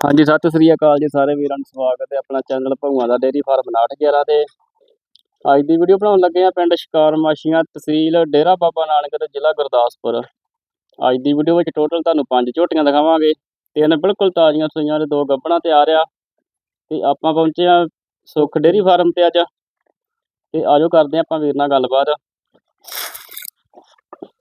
ਹਾਂਜੀ, ਸਤਿ ਸ੍ਰੀ ਅਕਾਲ ਜੀ ਸਾਰੇ ਵੀਰਾਂ ਨੂੰ ਸਵਾਗਤ ਹੈ ਆਪਣਾ ਚੈਨਲ ਭਗਵਾਨ ਦਾ ਡੇਅਰੀ ਫਾਰਮ 911 ਤੇ। ਅੱਜ ਦੀ ਵੀਡੀਓ ਬਣਾਉਣ ਲੱਗੇ ਆ ਪਿੰਡ ਸ਼ਿਕਾਰ ਮਾਸ਼ੀਆਂ ਤਹਿਸੀਲ ਡੇਰਾ ਬਾਬਾ ਨਾਨਕ ਤੇ ਜ਼ਿਲ੍ਹਾ ਗੁਰਦਾਸਪੁਰ। ਅੱਜ ਦੀ ਵੀਡੀਓ ਵਿੱਚ ਟੋਟਲ ਤੁਹਾਨੂੰ ਪੰਜ ਝੋਟੀਆਂ ਦਿਖਾਵਾਂਗੇ, ਤਿੰਨ ਬਿਲਕੁਲ ਤਾਜ਼ੀਆਂ ਸੂਈਆਂ ਤੇ ਦੋ ਗੱਭਣਾ 'ਤੇ ਆ। ਤੇ ਆਪਾਂ ਪਹੁੰਚੇ ਆ ਸੁੱਖ ਡੇਅਰੀ ਫਾਰਮ ਤੇ ਅੱਜ। ਤੇ ਆਜੋ ਕਰਦੇ ਆ ਆਪਾਂ ਵੀਰ ਨਾਲ ਗੱਲਬਾਤ।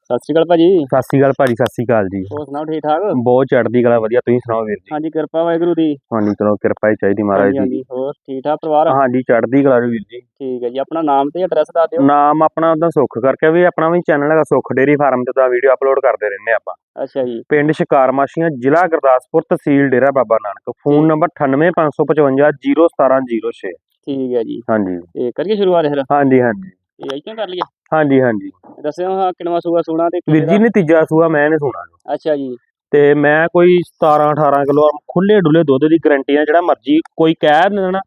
ਸਤਿ ਸ੍ਰੀ ਅਕਾਲ ਭਾਜੀ। ਸਤਿ ਸ਼੍ਰੀ ਅਕਾਲ ਭਾਜੀ ਸਤਿ ਸ਼੍ਰੀ ਅਕਾਲ ਜੀ। ਹੋਰ ਸੁਣਾਓ ਠੀਕ ਠਾਕ? ਬਹੁਤ ਚੜ੍ਹਦੀ ਕਲਾ ਵਧੀਆ ਤੁਸੀਂ ਸੁਣਾਓ ਵੀਰ ਜੀ? ਹਾਂਜੀ ਕਿਰਪਾ ਵਾਹਿਗੁਰੂ ਦੀ। ਹਾਂਜੀ ਚਲੋ ਕਿਰਪਾ ਹੀ ਚਾਹੀਦੀ ਮਹਾਰਾਜ ਦੀ। ਹਾਂਜੀ ਹੋਰ ਠੀਕ ਠਾਕ ਪਰਿਵਾਰ? ਹਾਂਜੀ ਚੜ੍ਹਦੀ ਕਲਾ ਵੀਰ ਜੀ। ਠੀਕ ਹੈ ਜੀ ਆਪਣਾ ਨਾਮ ਤੇ ਐਡਰੈਸ ਦੱਸ ਦਿਓ। ਨਾਮ ਆਪਣਾ ਉਹਦਾ ਸੁੱਖ ਕਰਕੇ ਵੀ ਆਪਣਾ ਵੀ ਚੈਨਲ ਹੈਗਾ ਸੁੱਖ ਡੇਰੀ ਫਾਰਮ ਤੇ ਤਾਂ ਵੀਡੀਓ ਅਪਲੋਡ ਕਰਦੇ ਰਹਿੰਦੇ ਆਪਾਂ। ਅੱਛਾ ਜੀ। ਪਿੰਡ ਸ਼ਿਕਾਰ ਮਾਸ਼ੀਆਂ ਜ਼ਿਲ੍ਹਾ ਗੁਰਦਾਸਪੁਰ ਤਹਿਸੀਲ ਡੇਰਾ ਬਾਬਾ ਨਾਨਕ। ਫੋਨ ਨੰਬਰ 9855501706 ਠੀਕ ਹੈ ਜੀ। ਹਾਂਜੀ। ਤੇ ਕਰੀਏ ਸ਼ੁਰੂਆਤ ਫਿਰ? ਹਾਂਜੀ ਹਾਂਜੀ। ਇਹ ਇੱਥੇ ਕਰ ਲਈਏ? ਹਾਂਜੀ ਹਾਂਜੀ। ਦੱਸਿਓ ਹਾਂ ਕਿੰਨਵਾ ਸੂਆ ਸੋਣਾ ਤੇ ਵੀਰ ਜੀ ਨੇ ਤੀਜਾ ਸੂਆ ਮੈਂ ਨੇ ਸੁਣਾ ਅੱਛਾ ਜੀ। ਤੇ ਮੈਂ ਕੋਈ 17 18 ਕਿਲੋ ਖੁੱਲੇ ਡੁੱਲੇ ਦੁੱਧ ਦੀ ਗਰੰਟੀ ਆ ਜਿਹੜਾ ਮਰਜ਼ੀ ਕੋਈ ਕਹਿ ਦੇਣਾ ਨਾ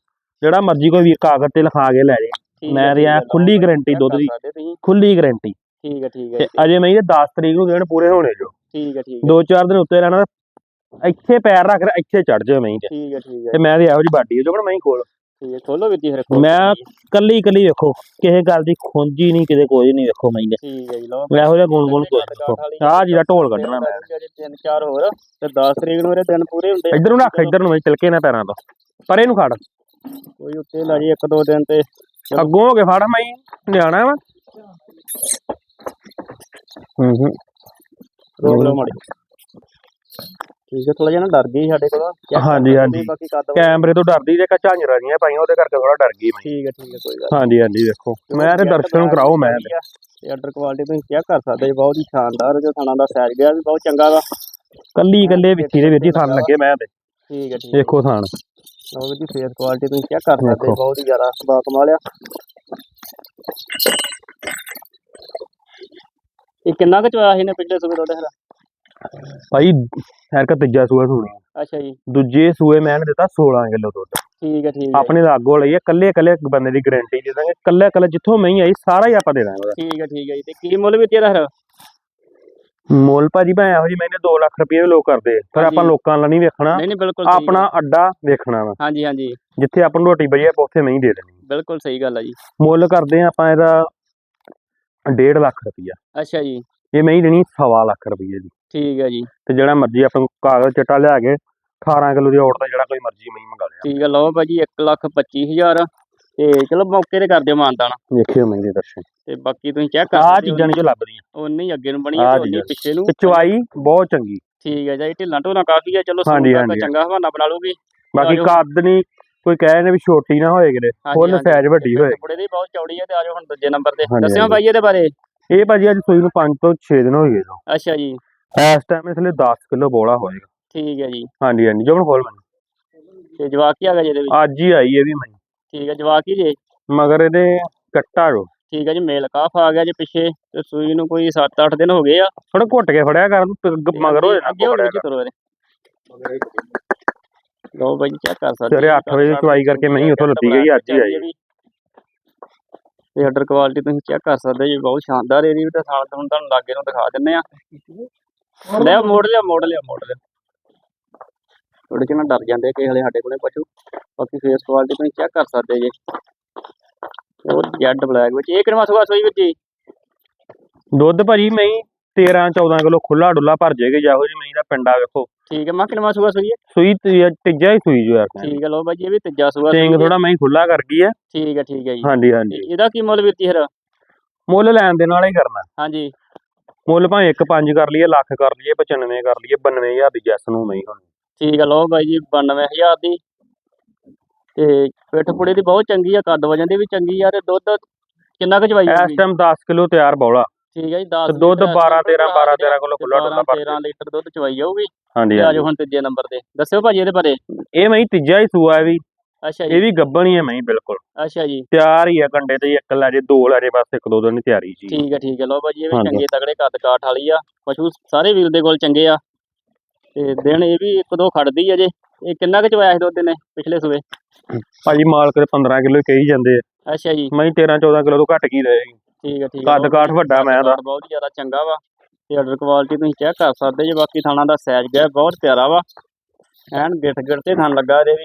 ਜਿਹੜਾ ਮਰਜ਼ੀ ਕੋਈ ਵੀਰ ਕਾਗਜ਼ ਤੇ ਲਿਖਾ ਕੇ ਲੈ ਜੇ। ਮੈਂ ਹੈ, ਤੇ ਠੀਕ ਆ ਹੈ, ਖੁੱਲੀ ਗਰੰਟੀ ਦੁੱਧ ਦੀ। ਖੁੱਲੀ ਗਰੰਟੀ ਠੀਕ ਹੈ ਠੀਕ ਹੈ ਤੇ ਅਜੇ ਮੈਂ ਇਹ 10 ਤਰੀਕ ਨੂੰ ਦੇਣ ਪੂਰੇ ਹੋਣੇ ਜੋ। ਠੀਕ ਹੈ ਠੀਕ ਹੈ। ਦੋ ਚਾਰ ਦਿਨ ਉੱਤੇ ਰਹਿਣਾ ਇੱਥੇ ਪੈਰ ਰੱਖ ਇੱਥੇ ਚੜ ਜਾਓ ਮੈਂ ਤੇ। ਠੀਕ ਹੈ ਠੀਕ ਹੈ। ਤੇ ਮੈਂ ਤੇ ਇਹੋ ਜੀ ਬਾਡੀ ਜੋ ਮੈਂ ਕੋਲ ਠੀਕ ਹੈ ਖੋਲੋ ਮੈਂ-। ਕੱਲੀ ਕੱਲੀ ਵੇਖੋ ਕਿਸੇ ਗੱਲ ਦੀ ਖੁੰਜੀ ਨਹੀਂ ਕਿਤੇ ਕੋਈ ਨਹੀਂ ਵੇਖੋ ਮੈਂ ਠੀਕ ਹੈ ਜੀ ਲਓ ਇਹੋ ਜਿਹਾ ਗੁਣ ਗੁਣ ਕੋਈ ਵੇਖੋ ਆਹ ਜਿਹੜਾ ਢੋਲ ਕੱਢਣਾ ਮੈਂ। ਤਿੰਨ ਚਾਰ ਹੋਰ ਤੇ 10 ਤਰੀਕ ਨੂੰ ਇਹਦੇ ਦਿਨ ਪੂਰੇ ਹੁੰਦੇ। ਇੱਧਰ ਨੂੰ ਰੱਖ ਇੱਧਰ ਨੂੰ ਮੈਂ ਤਿਲਕੇ ਨਾ ਪੈਰਾਂ ਤੋਂ। ਪਰੇ ਨੂੰ ਖੜ। ਕੋਈ ਉੱਤੇ ਲਾ ਜੀ ਇੱਕ ਦੋ ਦਿਨ ਤੇ। ਅੱਗੋਂ ਹੋ ਕੇ ਫੜ ਮੈਂ ਨਿਆਣਾ ਵਾ। ਹੂੰ ਹੂੰ। ਰੋਕ ਲਓ ਮਾੜੀ ਠੀਕ ਹੈ ਥੋੜਾ ਜਿਹਾ ਨਾ ਡਰ ਗਈ ਸਾਡੇ ਕੋਲ। ਹਾਂਜੀ, ਹਾਂਜੀ। ਬਾਕੀ ਕੈਮਰੇ ਤੋਂ ਡਰਦੀ ਜੇ ਕੱਚਾ ਝਾਂਜਰਾਂ ਪਾਈਆਂ ਉਹਦੇ ਕਰਕੇ ਥੋੜਾ ਡਰ ਗਈ ਮੈਂ। ਠੀਕ ਹੈ ਠੀਕ ਹੈ ਕੋਈ ਗੱਲ ਹਾਂਜੀ ਹਾਂਜੀ ਵੇਖੋ। ਮੈਂ ਤੇ ਦਰਸ਼ਨ ਕਰਾਓ ਮੈਂ ਤੇ। ਆਰਡਰ ਕੁਆਲਿਟੀ ਤੁਸੀਂ ਚੈੱਕ ਕਰ ਸਕਦੇ ਜੀ ਬਹੁਤ ਹੀ ਸ਼ਾਨਦਾਰ ਜੋ ਥਾਣਾ ਦਾ ਸਾਈਜ਼ ਗਿਆ ਵੀ ਬਹੁਤ ਚੰਗਾ ਵਾ। ਕੱਲੀ ਕੱਲੇ ਵਿੱਚੀ ਦੇ ਵਿੱਚ ਹੀ ਥਣ ਲੱਗੇ ਮੈਂ ਤੇ। ਠੀਕ ਹੈ ਠੀਕ ਹੈ। ਵੇਖੋ ਥਣ। ਉਹ ਵੀ ਫੇਸ ਕੁਆਲਿਟੀ ਤੁਸੀਂ ਚੈੱਕ ਕਰ ਸਕਦੇ ਦੇਖੋ। ਹੋ, ਬਹੁਤ ਹੀ ਜ਼ਿਆਦਾ ਬਾਕਮਾਲ ਆ। ਇਹ ਕਿੰਨਾ ਕੁ ਚੋਇਆ ਸੀ ਨੇ ਪਿਛਲੇ ਸੂਬੇ ਤੁਹਾਡੇ ਫਿਰ ਭਾਈ ਹਰਕਤ ਤੀਜਾ ਸੂਆ ਸੁਣੀ ਅੱਛਾ ਜੀ। ਦੂਜੇ ਸੂਏ ਮੈਂ ਨੇ ਦਿੱਤਾ 16 ਕਿਲੋ ਦੁੱਧ। ਠੀਕ ਹੈ ਠੀਕ ਹੈ ਆਪਣੇ ਲਾਗੋ ਲਈ ਕੱਲੇ ਕੱਲੇ ਬੰਦੇ ਦੀ ਗਾਰੰਟੀ ਦੇ ਦਾਂਗੇ। ਕੱਲੇ ਕੱਲੇ ਜਿੱਥੋਂ ਮੈਂ ਆਈ ਸਾਰਾ ਹੀ ਆਪਾਂ ਦੇ ਦਾਂਗੇ ਉਹਦਾ। ਠੀਕ ਹੈ ਠੀਕ ਹੈ ਜੀ। ਤੇ ਕੀ ਮੁੱਲ ਵੀ ਤੇਰਾ ਫਿਰ? ਮੁੱਲ ਭਾਜੀ ਮੈਂ ਇਹੋ ਜੀ ਮੈਨੇ 2 ਲੱਖ ਰੁਪਏ ਲੋਕ ਕਰਦੇ ਪਰ ਆਪਾਂ। ਲੋਕਾਂ ਨਾਲ ਨਹੀਂ ਵੇਖਣਾ। ਨਹੀਂ ਨਹੀਂ ਬਿਲਕੁਲ ਆਪਣਾ ਅੱਡਾ ਵੇਖਣਾ ਵਾ। ਹਾਂਜੀ ਹਾਂਜੀ। ਜਿੱਥੇ ਆਪਾਂ ਨੂੰ ਰੋਟੀ ਆਪਾਂ ਉੱਥੇ ਮੈਂ ਹੀ ਦੇ ਦੇਣੀ। ਬਿਲਕੁਲ ਸਹੀ ਗੱਲ ਆ ਜੀ। ਮੁੱਲ ਕਰਦੇ ਆ ਆਪਾਂ ਇਹਦਾ 1.5 ਲੱਖ ਰੁਪਈਆ। ਅੱਛਾ ਜੀ। ਇਹ ਮੈਂ ਹੀ ਦੇਣੀ ਸਵਾ ਲੱਖ ਰੁਪਈਏ ਦੀ। ਠੀਕ ਹੈ ਜੀ। ਤੇ ਜਿਹੜਾ ਮਰਜ਼ੀ ਆਪਾਂ ਨੂੰ ਕਾਗਜ਼ ਚਟਾ ਲਿਆ ਕੇ 18 ਕਿਲੋ ਦੀ ਔੜ ਦਾ ਜਿਹੜਾ ਕੋਈ ਮਰਜ਼ੀ ਮੈਂ ਮੰਗਾ ਲਿਆ। ਠੀਕ ਹੈ ਲਓ ਭਾਜੀ 1 ਲੱਖ 25000 ਤੇ ਚਲੋ ਮੌਕੇ ਤੇ ਕਰ ਦਿਓ ਮਾਨਤਾਨ ਵੇਖਿਓ ਮੈਂ ਦੇ ਦਰਸ਼ਨ ਤੇ ਬਾਕੀ ਤੁਸੀਂ ਚੈੱਕ ਕਰ ਹੋ। ਚੀਜ਼ਾਂ ਨਹੀਂ ਜੋ ਲੱਭਦੀਆਂ। ਉਨੀ ਹੀ ਅੱਗੇ ਨੂੰ ਬਣੀ ਆਹ ਹੈ ਤੇ। ਪਿੱਛੇ ਨੂੰ। ਚਵਾਈ ਬਹੁਤ ਚੰਗੀ। ਠੀਕ ਹੈ ਜੀ ਢਿੱਲਾਂ ਢੋਲਾਂ ਕਾਫੀ ਆ। ਚਲੋ ਹਾਂਜੀ। ਚੰਗਾ ਹਵਾਨਾ ਬਣਾ ਲੂਗੀ ਬਾਕੀ। ਕੱਦ ਨਹੀਂ ਕੋਈ ਕਹੇ ਨੇ ਵੀ ਛੋਟੀ ਨਾ ਹੋਏ ਕਿਤੇ। ਫੁੱਲ। ਸਾਈਜ਼ ਵੱਡੀ ਹੋਏ। ਬੁੜੇ ਦੀ ਬਹੁਤ ਚੌੜੀ ਹੈ ਤੇ ਆਜੋ ਹੁਣ ਦੂਜੇ ਨੰਬਰ ਤੇ। ਦੱਸਿਓ। ਭਾਈ ਇਹਦੇ ਬਾਰੇ। ਇਹ ਭਾਜੀ ਅੱਜ ਸੂਈ ਨੂੰ 5 ਤੋਂ 6 ਦਿਨ ਹੋ ਗਏ ਅੱਛਾ ਜੀ। ਇਸ ਟਾਈਮ ਇਸ ਲਈ 10 ਕਿਲੋ ਬੋਲਾ ਹੋਏਗਾ। ਠੀਕ ਹੈ ਜੀ। ਹਾਂਜੀ ਹਾਂਜੀ। ਜਮਨ ਖੋਲ ਮੈਨੂੰ। ਤੇ ਜਵਾਕ ਹੀ ਆ ਗਿਆ ਜਿਹਦੇ ਵਿੱਚ? ਅੱਜ ਹੀ ਆਈ ਇਹ ਵੀ ਮੈਂ। ਠੀਕ ਹੈ ਜਵਾਕ ਹੀ ਜੇ? ਮਗਰ ਇਹਦੇ ਕੱਟਾ ਜੋ ਠੀਕ ਹੈ ਜੀ ਮੇਲ ਕਾਫ ਆ ਗਿਆ ਜੀ ਪਿੱਛੇ। ਤੇ ਸੂਈ ਨੂੰ ਕੋਈ 7-8 ਦਿਨ ਹੋ ਗਏ ਆ। ਥੋੜਾ ਘੁੱਟ ਕੇ ਫੜਿਆ ਕਰ ਮਗਰ ਹੋ ਜਾਣਾ ਕਰੋ ਇਹਦੇ। ਲਓ ਭਾਈ ਚੈੱਕ ਕਰ ਸਕਦੇ ਸਵੇਰੇ ਹੋ। ਅੱਠ ਵਜੇ ਚਵਾਈ ਕਰਕੇ ਮੈਂ ਹੀ ਉੱਥੋਂ ਲੱਤੀ ਗਈ, ਅੱਜ ਹੀ ਆਈ। ਤੇ ਆਰਡਰ ਕੁਆਲਿਟੀ ਤੁਸੀਂ ਚੈੱਕ ਕਰ ਸਕਦੇ ਜੀ ਬਹੁਤ ਸ਼ਾਨਦਾਰ ਏਰੀ ਵੀ ਤਾਂ ਸਾਲ ਤੋਂ ਹੁਣ ਤੁਹਾਨੂੰ ਲਾਗੇ ਨੂੰ ਦਿਖਾ ਦਿੰਨੇ ਆ ਲੈ ਮੋੜ ਲਿਆ ਮੋੜ ਲਿਆ ਮੋੜ ਲਿਆ। ਥੋੜੇ ਜਿਹੇ ਨਾ ਡਰ ਜਾਂਦੇ ਕਿ ਹਲੇ ਸਾਡੇ ਕੋਲੇ ਪਸ਼ੂ ਬਾਕੀ ਫੇਸ ਕੁਆਲਿਟੀ ਤੁਸੀਂ ਚੈੱਕ ਕਰ ਸਕਦੇ ਜੀ। ਉਹ ਜੈਡ ਬਲੈਕ ਵਿੱਚ। ਇਹ ਕਿੰਨਾ ਸੁਆ ਸੋਈ ਵਿੱਚ? ਜੀ ਦੁੱਧ ਭਾਜੀ ਮੈਂ 13 14 ਕਿਲੋ ਖੁੱਲਾ ਡੁੱਲਾ ਭਰ ਜਾਏਗਾ ਜਾਹੋ ਜੀ ਮੈਂ ਦਾ ਪਿੰਡਾ ਵੇਖੋ। ਠੀਕ ਹੈ ਮੈਂ ਕਿੰਨਾ ਸੁਆ ਸੋਈ ਹੈ ਸੂਈ ਤੀਜਾ ਹੀ ਸੂਈ ਜੋ ਯਾਰ ਠੀਕ ਹੈ ਲੋ ਬਾਈ ਜੀ ਇਹ ਵੀ ਤੀਜਾ ਸੁਆ ਟਿੰਗ ਥੋੜਾ ਮੈਂ ਖੁੱਲਾ ਕਰ ਗਈ ਹੈ ਠੀਕ ਹੈ ਠੀਕ ਹੈ ਜੀ। ਹਾਂਜੀ ਹਾਂਜੀ। ਇਹਦਾ ਕੀ ਮੁੱਲ ਵੀਰ ਜੀ ਫਿਰ? ਮੁੱਲ ਲੈਣ ਦੇ ਨਾਲ ਹੀ ਕਰਨਾ। ਹਾਂਜੀ। ਮੁੱਲ ਭਾਵੇਂ 1 5 ਕਰ ਲਈਏ ਲੱਖ ਕਰ ਲਈਏ 95 ਕਰ ਲਈਏ 92000 ਦੀ ਜੈਸ ਨੂੰ ਮੈਂ ਹੁਣ। ਠੀਕ ਹੈ ਲੋ ਬਾਈ ਜੀ 92000 ਦੀ। ਤੇ ਪਿੱਠ ਪੁੜੇ ਦੀ ਬਹੁਤ ਚੰਗੀ ਆ ਕੱਦ ਵਜਨ ਦੀ ਵੀ ਚੰਗੀ ਆ ਤੇ ਦੁੱਧ ਕਿੰਨਾ ਕੁ ਚਵਾਈ ਇਸ? ਟਾਈਮ 10 ਕਿਲੋ ਤਿਆਰ ਬੌਲਾ। ਠੀਕ ਹੈ ਜੀ 10 ਤੇ ਦੁੱਧ 12 13 12 13 ਕਿਲੋ ਖੁੱਲਾ ਡੁੱਲਾ ਭਰ 13 ਲੀਟਰ ਦੁੱਧ ਚਵਾਈ ਜਾਊਗੀ। ਹਾਂਜੀ ਆਜੋ ਹੁਣ ਤੀਜੇ ਨੰਬਰ ਤੇ। ਦੱਸਿਓ ਭਾਜੀ ਇਹਦੇ ਬਾਰੇ। ਇਹ ਮੈਂ ਤੀਜਾ ਹੀ ਸੂਆ ਹੈ ਵੀ। ਅੱਛਾ ਇਹ ਜੀ ਵੀ ਗੱਬਣ ਹੀ ਹੈ ਮੈਂ ਬਿਲਕੁਲ। ਅੱਛਾ ਜੀ। ਤਿਆਰ ਹੀ ਹੈ ਕੰਡੇ ਤੇ ਇੱਕ ਲੈ ਜੇ ਦੋ ਲੈ ਜੇ ਬਸ ਇੱਕ ਦੋ ਦਿਨ ਦੀ ਤਿਆਰੀ ਜੀ। ਠੀਕ ਹੈ ਠੀਕ ਹੈ। ਲੋ ਭਾਜੀ ਇਹ ਵੀ। ਚੰਗੇ ਤਗੜੇ ਕੱਦ ਕਾਠ ਵਾਲੀ ਆ। ਪਸ਼ੂ ਸਾਰੇ ਵੀਰ ਦੇ ਕੋਲ ਚੰਗੇ ਆ। ਤੇ ਦਿਨ ਇਹ ਵੀ ਇੱਕ ਦੋ ਖੜਦੀ ਆ ਜੇ। ਇਹ ਕਿੰਨਾ ਕੁ ਚਵਾਇਆ ਸੀ ਦੁੱਧ ਨੇ ਪਿਛਲੇ ਸੂਏ? ਭਾਜੀ ਮਾਲਕ ਦੇ 15 ਕਿਲੋ ਕਹੀ ਜਾਂਦੇ ਆ। ਅੱਛਾ ਜੀ। ਮੈਂ 13 14 ਕਿਲੋ ਤੋਂ ਘੱਟ ਕੀ ਰਹੇਗੀ ਠੀਕ ਹੈ ਠੀਕ ਹੈ। ਕੱਦ ਕਾਠ ਵੱਡਾ ਮੈਂ ਦਾ ਬਹੁਤ ਜ਼ਿਆਦਾ ਚੰਗਾ ਵਾ। ਤੇ ਆਰਡਰ ਕੁਆਲਿਟੀ ਤੁਸੀਂ ਚੈੱਕ ਕਰ ਸਕਦੇ ਜੇ। ਬਾਕੀ ਥਾਣਾ ਦਾ ਸਾਈਜ਼ ਗਿਆ ਬਹੁਤ ਪਿਆਰਾ ਵਾ। ਐਨ ਗਿੱਠ ਗਿੱਠ ਤੇ ਥਣ ਲੱਗਾ ਇਹਦੇ ਵੀ।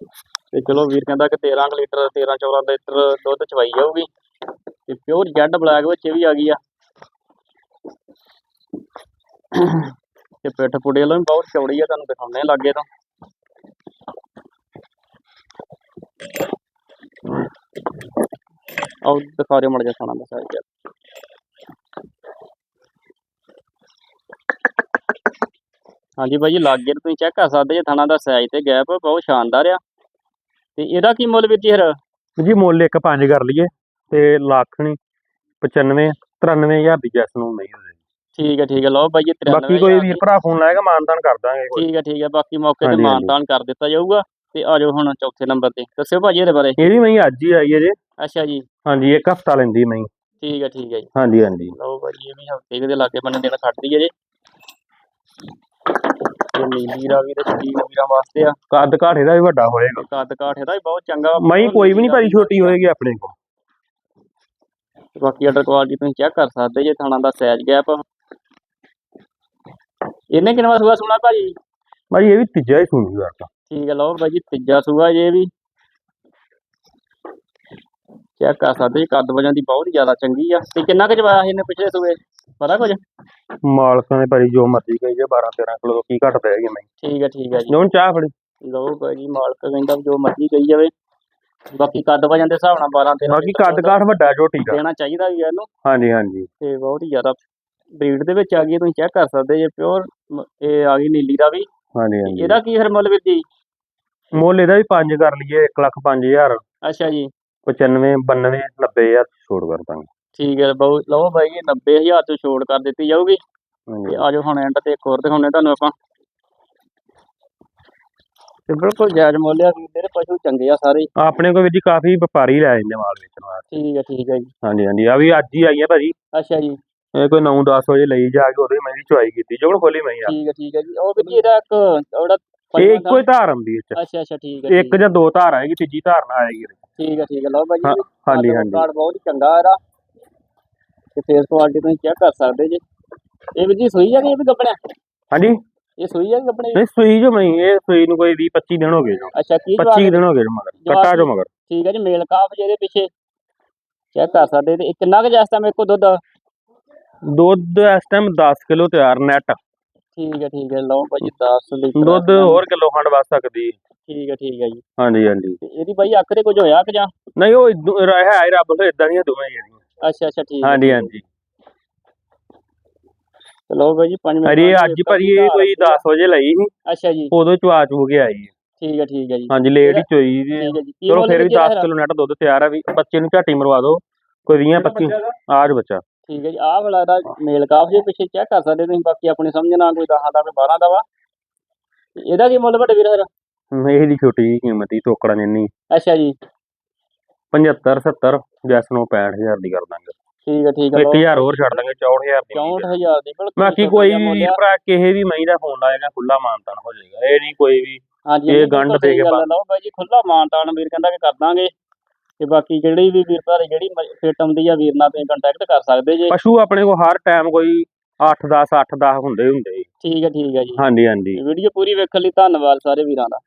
ਤੇ ਚਲੋ ਵੀਰ ਕਹਿੰਦਾ ਕਿ 13 ਕੁ ਲੀਟਰ 13 14 ਲੀਟਰ ਦੁੱਧ ਚਵਾਈ ਜਾਊਗੀ। ਤੇ ਪਿਓਰ ਜੈਡ ਬਲੈਕ ਵਿੱਚ ਵੀ ਆ ਗਈ ਆ। ਤੇ ਪਿੱਠ ਪੁੜੇ ਵੱਲੋਂ ਬਹੁਤ ਚੌੜੀ ਆ, ਤੁਹਾਨੂੰ ਦਿਖਾਉਂਦੇ ਆ ਲਾਗੇ ਤੋਂ। ਆਓ ਦਿਖਾ ਦਿਓ ਮੜ ਜਾ ਖਾਣਾ ਦਾ ਸਾਈਜ਼ ਹਾਂਜੀ ਭਾਈ ਲਾਗੇ ਤੁਸੀਂ ਚੈੱਕ ਕਰ ਸਕਦੇ ਜੇ ਥਣਾ ਦਾ ਸਾਈਜ਼ ਤੇ ਗੈਪ ਬਹੁਤ ਸ਼ਾਨਦਾਰ ਆ। ਤੇ ਇਹਦਾ ਕੀ ਮੁੱਲ ਜੀ ਫਿਰ? ਜੀ ਮੁੱਲ ਇੱਕ ਪੰਜ ਕਰ ਲਈਏ ਤੇ ਲੱਖ ਨਹੀਂ 95 93000 ਦੀ ਜੈਸ ਨੂੰ ਨਹੀਂ ਹੋ ਜਾਏਗੀ ਠੀਕ ਹੈ ਠੀਕ ਹੈ ਲਓ ਜੀ 93 ਬਾਕੀ ਕੋਈ ਵੀਰ ਭਰਾ ਫੋਨ ਲਾਏਗਾ ਮਾਨਦਾਨ ਕਰ ਦਾਂਗੇ ਠੀਕ ਹੈ ਠੀਕ ਹੈ ਬਾਕੀ ਮੌਕੇ ਤੇ। ਮਾਨਤਾਨ ਕਰ ਦਿੱਤਾ ਜਾਊਗਾ ਤੇ ਆ ਜਾਓ ਹੁਣ ਚੌਥੇ ਨੰਬਰ ਤੇ। ਦੱਸਿਓ ਭਾਜੀ ਇਹਦੇ ਬਾਰੇ। ਇਹ ਵੀ ਮੈਂ ਅੱਜ ਹੀ ਆਈ ਹੈ ਜੇ। ਅੱਛਾ ਜੀ। ਹਾਂਜੀ ਇੱਕ ਹਫਤਾ ਲੈਂਦੀ ਮੈਂ ਠੀਕ ਹੈ ਠੀਕ ਹੈ ਜੀ। ਹਾਂਜੀ ਹਾਂਜੀ। ਲਓ ਭਾਜੀ ਇਹ ਵੀ ਹਫ਼ਤੇ ਦੇ ਲਾਗੇ ਬੰਨੇ ਦੇਣਾ ਖੜਦੀ ਹੈ ਜੇ। ਇਹ ਨੀਲੀ ਰਾਵੀ ਤੇ ਸਟੀਲ ਵੀਰਾਂ ਵਾਸਤੇ ਆ। ਕੱਦ ਘਾਟ ਇਹਦਾ ਵੀ ਵੱਡਾ ਹੋਏਗਾ। ਕੱਦ ਕਾਠ ਇਹਦਾ ਵੀ ਬਹੁਤ ਚੰਗਾ। ਵਾ ਮਈ ਕੋਈ ਵੀ ਨਹੀਂ ਭਾਰੀ ਛੋਟੀ ਹੋਏਗੀ ਆਪਣੇ ਕੋਲ। ਬਾਕੀ ਆਰਡਰ ਕੁਆਲਿਟੀ ਤੁਸੀਂ ਚੈੱਕ ਕਰ ਸਕਦੇ ਜੇ ਥਾਣਾ ਦਾ ਸਾਈਜ਼ ਗੈਪ ਇਹਨੇ ਕਿੰਨਾ ਸੂਆ ਸੁਣਾ ਭਾਜੀ? ਭਾਈ ਇਹ ਵੀ ਤੀਜਾ ਹੀ ਸੁਣੀ ਯਾਰ ਤਾਂ। ਠੀਕ ਹੈ ਲਓ ਭਾਜੀ ਤੀਜਾ ਸੂਆ ਜੇ ਵੀ। ਚੈੱਕ ਕਰ ਸਕਦੇ ਜੀ ਕੱਦ ਵਜਨ ਦੀ ਬਹੁਤ ਜ਼ਿਆਦਾ ਚੰਗੀ ਆ। ਤੇ ਕਿੰਨਾ ਕੁ ਜਵਾਇਆ ਇਹਨੇ ਪਿਛਲੇ ਸੂਏ? ਪਤਾ ਕੁਝ ਮਾਲਕਾਂ ਦੇ ਭਾਰੀ ਜੋ ਮਰਜ਼ੀ ਕਹੀ ਜੇ 12 13 ਕਿਲੋ ਤੋਂ ਕੀ ਘਟ ਪੈਗੀ ਮੈਂ ਠੀਕ ਹੈ ਠੀਕ ਹੈ ਜੀ। ਹੁਣ ਚਾਹ ਫੜੀ। ਲਓ ਭਾਜੀ ਮਾਲਕ ਕਹਿੰਦਾ ਜੋ ਮਰਜ਼ੀ ਕਹੀ ਜਾਵੇ। ਬਾਕੀ ਕੱਦ ਵਜਨ ਦੇ ਹਿਸਾਬ ਨਾਲ 12 13 ਬਾਕੀ ਕੱਦ ਘਾਟ ਵੱਡਾ ਝੋਟੀ ਦਾ ਦੇਣਾ ਚਾਹੀਦਾ ਵੀ ਇਹਨੂੰ। ਹਾਂਜੀ ਹਾਂਜੀ। ਤੇ ਬਹੁਤ ਹੀ ਜ਼ਿਆਦਾ ਬਰੀਡ ਦੇ ਵਿੱਚ ਆ ਗਈ ਤੁਸੀਂ ਚੈੱਕ ਕਰ ਸਕਦੇ ਜੇ ਪਿਓਰ ਇਹ ਆ ਗਈ ਨੀਲੀ ਦਾ ਵੀ। ਹਾਂਜੀ ਹਾਂਜੀ। ਇਹਦਾ ਕੀ ਫਿਰ ਮੁੱਲ ਵੀਰ ਜੀ? ਮੁੱਲ ਇਹਦਾ ਵੀ 5 ਕਰ ਲਈਏ 1 ਲੱਖ 5000 ਅੱਛਾ ਜੀ। 95 92 90000 ਛੋੜ ਕਰ ਦਾਂਗੇ। ਠੀਕ ਹੈ ਬਹੁਤ ਲਓ ਬਾਈ ਜੀ 90000 ਤੋਂ ਛੋੜ ਕਰ ਦਿੱਤੀ ਜਾਊਗੀ। ਹਾਂਜੀ। ਤੇ ਆਜੋ ਹੁਣ ਐਂਡ ਤੇ ਇੱਕ ਹੋਰ ਦਿਖਾਉਣੇ ਤੁਹਾਨੂੰ ਆਪਾਂ। ਤੇ ਬਿਲਕੁਲ ਜਾਇਜ਼ ਮੁੱਲ ਆ ਵੀਰ ਪਸ਼ੂ ਚੰਗੇ ਆ ਸਾਰੇ। ਹੀ। ਆਪਣੇ ਕੋਲ ਵੀ ਜੀ ਕਾਫੀ ਵਪਾਰੀ ਲੈ ਜਾਂਦੇ ਮਾਲ ਵੇਚਣ ਵਾਸਤੇ। ਠੀਕ ਹੈ ਠੀਕ ਹੈ ਜੀ। ਹਾਂਜੀ ਹਾਂਜੀ ਆ ਵੀ ਅੱਜ ਹੀ ਆਈ ਹੈ ਭਾਜੀ। ਅੱਛਾ ਜੀ। ਇਹ ਕੋਈ 9 10 ਵਜੇ ਲਈ ਜਾ ਕੇ ਉਹਦੇ ਮੈਂ ਚੁਆਈ ਕੀਤੀ ਜੋੜ ਖੋਲੀ ਮੈਂ ਆ। ਠੀਕ ਹੈ ਠੀਕ ਹੈ ਜੀ। ਉਹ ਵੀਰ ਜੀ ਇਹਦਾ ਇੱਕ ਉਹਦਾ ਇਹ ਇੱਕੋ ਹੀ ਧਾਰ ਆਉਂਦੀ ਇਹ ਚ ਅੱਛਾ ਅੱਛਾ ਠੀਕ ਹੈ ਇੱਕ ਜਾਂ ਦੋ ਧਾਰ ਆਏਗੀ ਤੀਜੀ ਧਾਰ ਨਾ ਆਏਗੀ। ਠੀਕ ਹੈ ਠੀਕ ਹੈ। ਲਓ ਬਾਈ ਹਾਂ, ਜੀ ਹਾਂਜੀ ਹਾਂਜੀ। ਕਾਰਡ ਬਹੁਤ ਹੀ ਚੰਗਾ ਇਹਦਾ। ਤੇ ਫੇਸ ਕੁਆਲਿਟੀ ਤੁਸੀਂ ਚੈੱਕ ਕਰ ਸਕਦੇ ਜੀ। ਇਹ ਵੀ ਜੀ ਸੂਈ ਆ ਕਿ ਇਹ ਵੀ ਗੱਬਣਾ ਹਾਂਜੀ? ਇਹ ਸੂਈ ਆ ਕਿ ਗੱਬਣੇ ਨਹੀਂ ਸੂਈ ਜੋ ਮੈਂ ਇਹ ਸੂਈ ਨੂੰ ਕੋਈ 20 25 ਦਿਨ ਹੋ ਗਏ ਜੋ। ਅੱਛਾ ਕੀ ਜਵਾਬ 25 ਦਿਨ ਹੋ ਗਏ ਜੋ ਮਗਰ ਕੱਟਾ ਜੋ ਮਗਰ। ਠੀਕ ਹੈ ਜੀ ਮੇਲ ਕਾਫ ਜਿਹਦੇ ਪਿੱਛੇ। ਚੈੱਕ ਕਰ ਸਕਦੇ ਤੇ ਇਹ ਕਿੰਨਾ ਕੁ ਜਸਤਾ ਮੇਰੇ ਕੋਲ ਦੁੱਧ? ਦੁੱਧ ਇਸ ਟਾਈਮ 10 ਕਿਲੋ ਤਿਆਰ ਨੈਟ ਠੀਕ ਹੈ ਠੀਕ ਹੈ। ਲਓ ਭਾਜੀ 10 ਲੀਟਰ ਦੁੱਧ ਹੋਰ ਕਿਲੋ ਖੰਡ ਵੱਧ ਸਕਦੀ ਠੀਕ ਹੈ ਠੀਕ ਹੈ ਜੀ। ਹਾਂਜੀ ਹਾਂਜੀ। ਤੇ ਇਹਦੀ ਭਾਈ ਅੱਖ ਤੇ ਕੁਝ ਹੋਇਆ ਕਿ ਜਾਂ? ਨਹੀਂ ਉਹ ਇਦੋਂ- ਰ- ਹੈ ਹੀ ਰੱਬ ਤੋਂ ਇਦਾਂ ਦੀਆਂ ਦੋਵੇਂ ਜਿਹੜੀਆਂ। ਅੱਛਾ ਅੱਛਾ ਠੀਕ ਹੈ ਹਾਂਜੀ ਹਾਂਜੀ। ਤੇ ਲਓ ਭਾਈ ਜੀ ਪੰਜ ਮਿੰਟ ਅਰੇ ਅੱਜ ਭਾਜੀ ਇਹ ਕੋਈ 10 ਵਜੇ ਲਈ ਸੀ। ਅੱਛਾ ਜੀ। ਉਦੋਂ ਚਵਾ ਚੂ ਕੇ ਆਈ ਹੈ। ਠੀਕ ਹੈ ਠੀਕ ਹੈ ਜੀ। ਹਾਂਜੀ ਲੇਟ ਹੀ ਚੋਈ ਜੀ ਠੀਕ ਹੈ ਜੀ। ਕੀ ਚਲੋ ਮੁੱਲ ਫਿਰ ਵੀ ਜੀ ਇਹਦਾ 10 ਕਿਲੋ ਨੈਟ ਦੁੱਧ ਤਿਆਰ ਆ ਵੀ ਬੱਚੇ ਨੂੰ ਝਾਟੀ ਮਰਵਾ ਦਿਓ। ਕੋਈ 20 25 ਆਜ ਬੱਚਾ। ਠੀਕ ਹੈ ਜੀ। ਆਹ ਵਾਲਾ ਦਾ ਮੇਲ ਕਾਫ ਜੇ ਪਿੱਛੇ ਚੈੱਕ ਕਰ ਸਕਦੇ ਤੁਸੀਂ ਬਾਕੀ ਆਪਣੀ ਸਮਝ ਨਾਲ ਕੋਈ 10 ਦਾ ਕੋਈ 12 ਦਾ ਵਾ। ਇਹਦਾ ਕੀ ਮੁੱਲ ਵੱਡੇ ਵੀਰ ਫਿਰ? ਇਹ ਦੀ ਛੋਟੀ ਜਿਹੀ ਕੀਮਤ ਹੀ ਟੋਕੜਾ ਜਿੰਨੀ। ਅੱਛਾ ਜੀ। 75 70 ਜੈਸ ਨੂੰ 65000 ਦੀ ਕਰ ਦਾਂਗੇ। ਠੀਕ ਹੈ ਠੀਕ ਹੈ। ਲਓ 1000 ਹੋਰ ਛੱਡ ਦਾਂਗੇ 64000 ਦੀ 64000 ਦੀ ਬਿਲਕੁਲ ਬਾਕੀ ਕੋਈ ਵੀਰ। ਭਰਾ ਕਿਸੇ ਵੀ ਮਹੀਂ ਦਾ ਫੋਨ ਲਾਏਗਾ ਖੁੱਲਾ ਮਾਨਤਾਨ ਹੋ ਜਾਏਗਾ। ਇਹ ਨਹੀਂ ਕੋਈ ਵੀ ਹਾਂਜੀ ਇਹ ਗੰਢ ਦੇ ਕੇ ਬਾਈ ਜੀ ਖੁੱਲਾ ਮਾਨਤਾਨ ਵੀਰ ਕਹਿੰਦਾ ਕਿ ਕਰ ਦਾਂਗੇ। ਤੇ ਬਾਕੀ ਜਿਹੜੀ ਵੀ ਵੀਰ ਭਰਾ ਜਿਹੜੀ ਫਿੱਟ ਆਉਂਦੀ ਆ ਵੀਰ ਨਾਲ ਤੁਸੀਂ ਕੰਟੈਕਟ ਕਰ ਸਕਦੇ ਜੇ। ਪਸ਼ੂ ਆਪਣੇ ਕੋਲ ਹਰ ਟਾਈਮ ਕੋਈ 8 10 8 10 ਹੁੰਦੇ ਹੁੰਦੇ। ਠੀਕ ਹੈ ਠੀਕ ਹੈ ਜੀ। ਹਾਂਜੀ ਹਾਂਜੀ। ਵੀਡੀਓ ਪੂਰੀ ਵੇਖਣ ਲਈ ਧੰਨਵਾਦ ਸਾਰੇ ਵੀਰਾਂ ਦਾ।